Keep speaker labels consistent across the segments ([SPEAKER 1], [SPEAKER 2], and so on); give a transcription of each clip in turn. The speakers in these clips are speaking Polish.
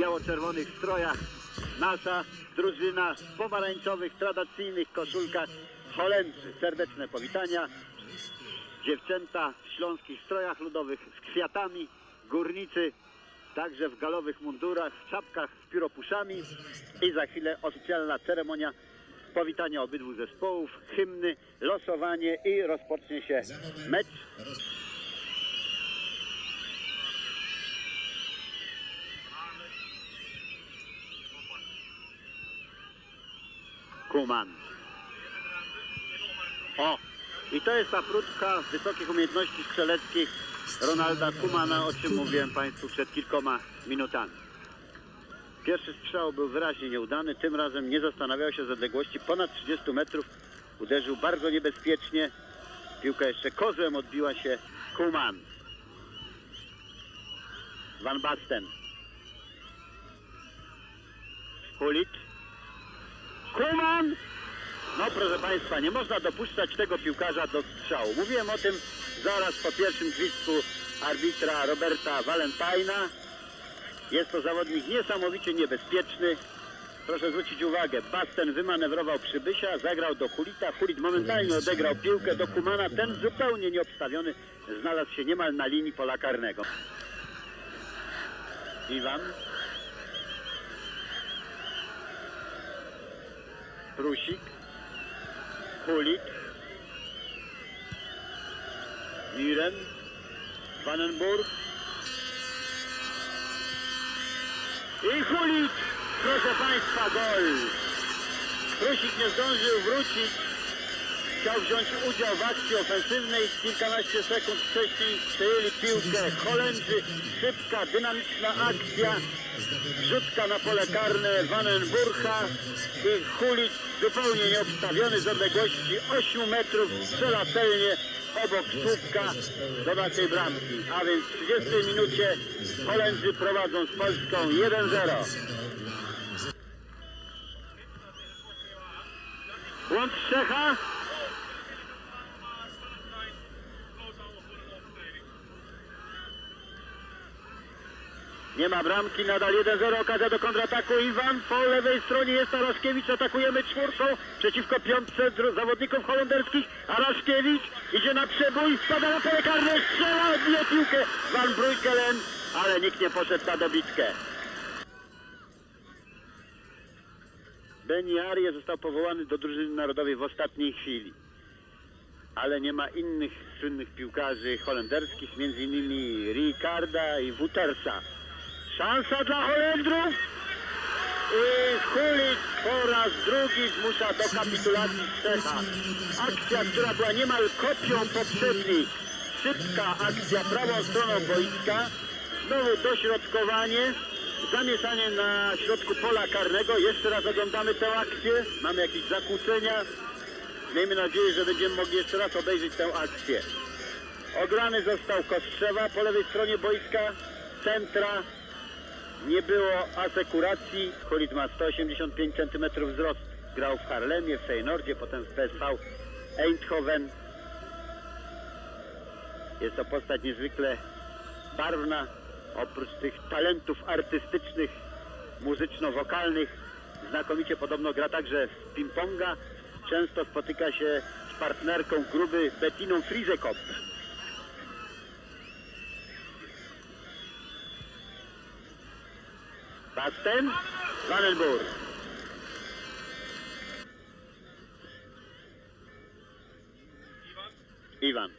[SPEAKER 1] biało-czerwonych strojach. Nasza drużyna w pomarańczowych, tradycyjnych koszulkach. Holendrzy, serdeczne powitania. Dziewczęta w śląskich strojach ludowych z kwiatami. Górnicy także w galowych mundurach, w czapkach z pióropuszami. I za chwilę oficjalna ceremonia powitania obydwu zespołów, hymny, losowanie i rozpocznie się mecz. Kuman. O! I to jest ta próbka wysokich umiejętności strzeleckich Ronalda Kumana, o czym mówiłem Państwu przed kilkoma minutami. Pierwszy strzał był wyraźnie nieudany, tym razem nie zastanawiał się z odległości ponad 30 metrów. Uderzył bardzo niebezpiecznie. Piłka jeszcze kozłem odbiła się Kuman. Van Basten. Hulit. Kuman! No proszę Państwa, nie można dopuszczać tego piłkarza do strzału. Mówiłem o tym zaraz po pierwszym gwizdku arbitra Roberta Valentina. Jest to zawodnik niesamowicie niebezpieczny. Proszę zwrócić uwagę, Basten wymanewrował Przybysia, zagrał do Hulita. Hulit momentalnie odegrał piłkę do Kumana. Ten zupełnie nieobstawiony znalazł się niemal na linii pola karnego. Iwan. Prusik. Hulit. Miren. Vandenburg. I Hulit! Proszę Państwa, gol! Prusik nie zdążył wrócić. Chciał wziąć udział w akcji ofensywnej. Kilkanaście sekund wcześniej przejęli piłkę Holendrzy. Szybka, dynamiczna akcja. Rzutka na pole karne Vanenburcha i Hulit zupełnie nieobstawiony z odległości 8 metrów strzela celnie obok słupka do naszej bramki. A więc w 30 minucie Holendrzy prowadzą z Polską 1-0. Łącz Czecha. Nie ma bramki, nadal 1-0, okazja do kontrataku. Iwan po lewej stronie jest Araszkiewicz, atakujemy czwórką przeciwko piątce zawodników holenderskich. Araszkiewicz idzie na przebój, spada na pole karne, strzela, odbije piłkę Van Breukelen, ale nikt nie poszedł na dobitkę. Beni Arie został powołany do drużyny narodowej w ostatniej chwili. Ale nie ma innych słynnych piłkarzy holenderskich, między Ricarda i Wutersa. Szansa dla Holendrów i Hulit po raz drugi zmusza do kapitulacji Czecha. Akcja, która była niemal kopią poprzedniej. Szybka akcja prawą stroną boiska. Znowu dośrodkowanie. Zamieszanie na środku pola karnego. Jeszcze raz oglądamy tę akcję. Mamy jakieś zakłócenia. Miejmy nadzieję, że będziemy mogli jeszcze raz obejrzeć tę akcję. Ograny został Kostrzewa po lewej stronie boiska. Centra nie było asekuracji. Hulit ma 185 cm wzrost. Grał w Harlemie, w Feynordzie, potem w PSV Eindhoven. Jest to postać niezwykle barwna. Oprócz tych talentów artystycznych, muzyczno-wokalnych, znakomicie podobno gra także w ping-ponga. Często spotyka się z partnerką gruby Bettiną Frizekop. Basten, Vandenburg. Iwan.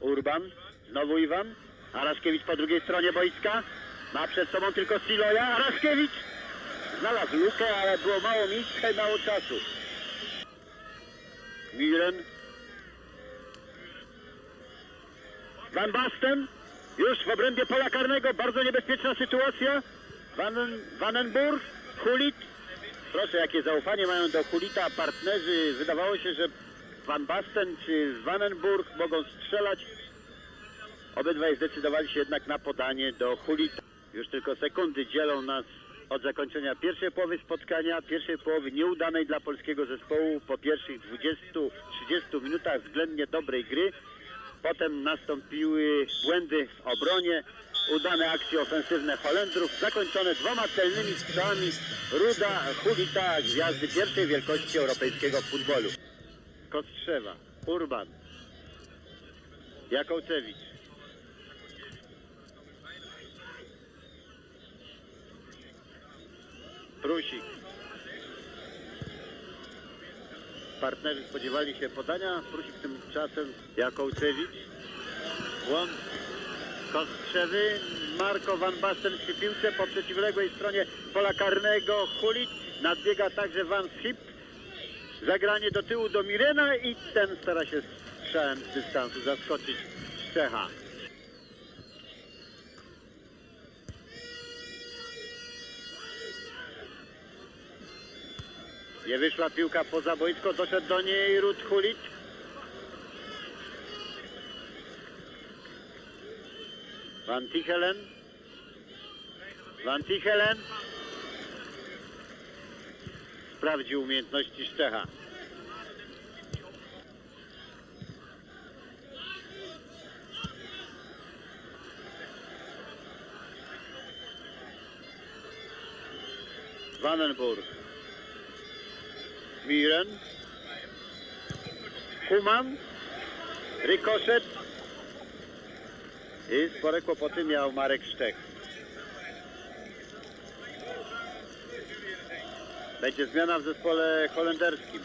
[SPEAKER 1] Urban, znowu Iwan. Araszkiewicz po drugiej stronie boiska. Ma przed sobą tylko Siloja. Araszkiewicz znalazł lukę, ale było mało miejsca i mało czasu. Miren. Van Basten. Już w obrębie pola karnego. Bardzo niebezpieczna sytuacja. Van, Vandenburg. Hulit. Proszę, jakie zaufanie mają do Hulita partnerzy. Wydawało się, że Van Basten czy Vandenburg mogą strzelać. Obydwaj zdecydowali się jednak na podanie do Hulita. Już tylko sekundy dzielą nas od zakończenia pierwszej połowy spotkania, pierwszej połowy nieudanej dla polskiego zespołu po pierwszych 20-30 minutach względnie dobrej gry. Potem nastąpiły błędy w obronie, udane akcje ofensywne Holendrów, zakończone dwoma celnymi strzałami Ruda Hulita, gwiazdy pierwszej wielkości europejskiego futbolu. Kostrzewa, Urban, Jakołczewicz. Prusik. Partnerzy spodziewali się podania. Prusik tymczasem Jakołczewicz. Błąd Kostrzewy. Marko Van Basten przy piłce po przeciwległej stronie pola karnego. Hulic. Nadbiega także Van Schip. Zagranie do tyłu do Mirena i ten stara się strzałem z dystansu zaskoczyć Czecha. Nie wyszła piłka poza boisko, doszedł do niej Rud Hulic. Van Tichelen. Van Tichelen. Sprawdził umiejętności Szczecha. Vandenburg. Miren. Human. Rykoszet. I spore kłopoty miał Marek Szczech. Będzie zmiana w zespole holenderskim.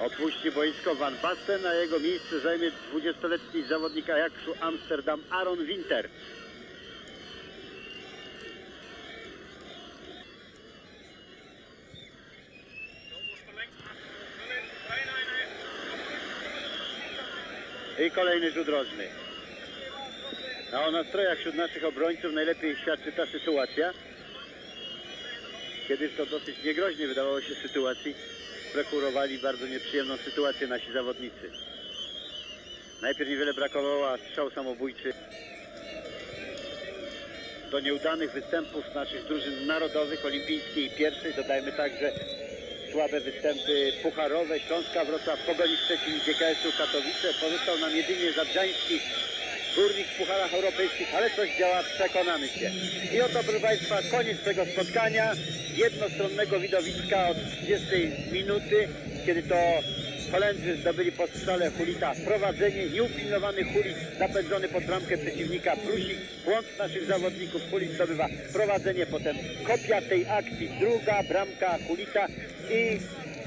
[SPEAKER 1] Opuści boisko Van Basten, a jego miejsce zajmie 20-letni zawodnik Ajaxu Amsterdam Aaron Winter. I kolejny rzut rożny. A o nastrojach wśród naszych obrońców najlepiej świadczy ta sytuacja, kiedy w to dosyć niegroźnie wydawało się sytuacji, prekurowali bardzo nieprzyjemną sytuację nasi zawodnicy. Najpierw niewiele brakowało, a strzał samobójczy do nieudanych występów naszych drużyn narodowych, olimpijskiej i pierwszej. Dodajmy także słabe występy pucharowe Śląska, Wrocław, Pogoni Szczecin, GKS-u Katowice. Pozostał nam jedynie Zabrzański Górnik w pucharach europejskich, ale coś działa, przekonamy się. I oto, proszę Państwa, koniec tego spotkania, jednostronnego widowiska od 30 minuty, kiedy to Holendrzy zdobyli po strzale Hulita. Prowadzenie, nieupilnowany Hulit zapędzony pod bramkę przeciwnika Prusik, błąd naszych zawodników, Hulit zdobywa prowadzenie, potem kopia tej akcji, druga bramka Hulita i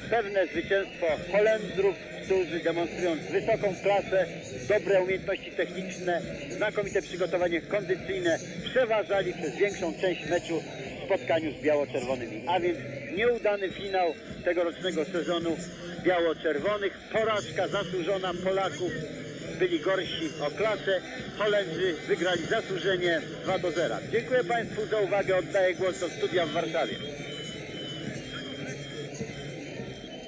[SPEAKER 1] pewne zwycięstwo Holendrów, którzy demonstrując wysoką klasę, dobre umiejętności techniczne, znakomite przygotowanie kondycyjne, przeważali przez większą część meczu w spotkaniu z biało-czerwonymi. A więc nieudany finał tegorocznego sezonu biało-czerwonych, porażka zasłużona Polaków, byli gorsi o klasę, Holendrzy wygrali zasłużenie 2 do 0. Dziękuję Państwu za uwagę, oddaję głos do studia w Warszawie.